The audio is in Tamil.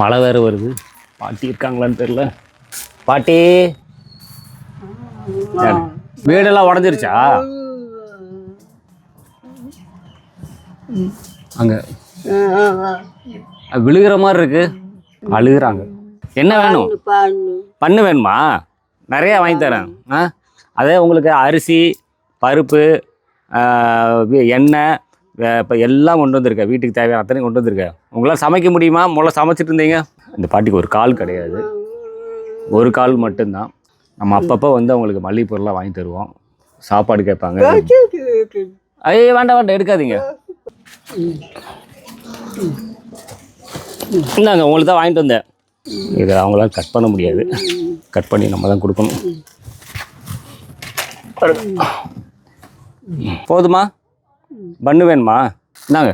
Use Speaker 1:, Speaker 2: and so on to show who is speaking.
Speaker 1: மழை வேறு வருது. பாட்டி இருக்காங்களான்னு தெரில பாட்டி. வீடெல்லாம் உடஞ்சிருச்சா? அங்கே. விழுகிற மாதிரி இருக்கு. அழுகுறாங்க. என்ன வேணும்? பண்ணு வேணுமா? நிறைய வாங்கி தரேன். ஆ? அதே உங்களுக்கு அரிசி பருப்பு எண்ணெய் இப்போ எல்லாம் கொண்டு வந்திருக்கேன் வீட்டுக்கு தேவையான அத்தனையும் கொண்டு வந்திருக்கேன் உங்களால் சமைக்க முடியுமா? முதல்ல சமைச்சிட்டு இருந்தீங்க இந்த பாட்டிக்கு ஒரு கால் கிடையாது. ஒரு கால் மட்டும்தான். நம்ம அப்பப்போ வந்து அவங்களுக்கு மல்லிகை பொருளாக வாங்கி தருவோம். சாப்பாடு கேட்பாங்க. ஐய வேண்டாம் வேண்டாம் எடுக்காதீங்க. இந்தாங்க உங்களுக்கு தான் வாங்கிட்டு வந்தேன். இது அவங்களால கட் பண்ண முடியாது. கட் பண்ணி நம்ம தான் கொடுக்கணும். போதுமா? பண்ணு வேணுமா இந்தாங்க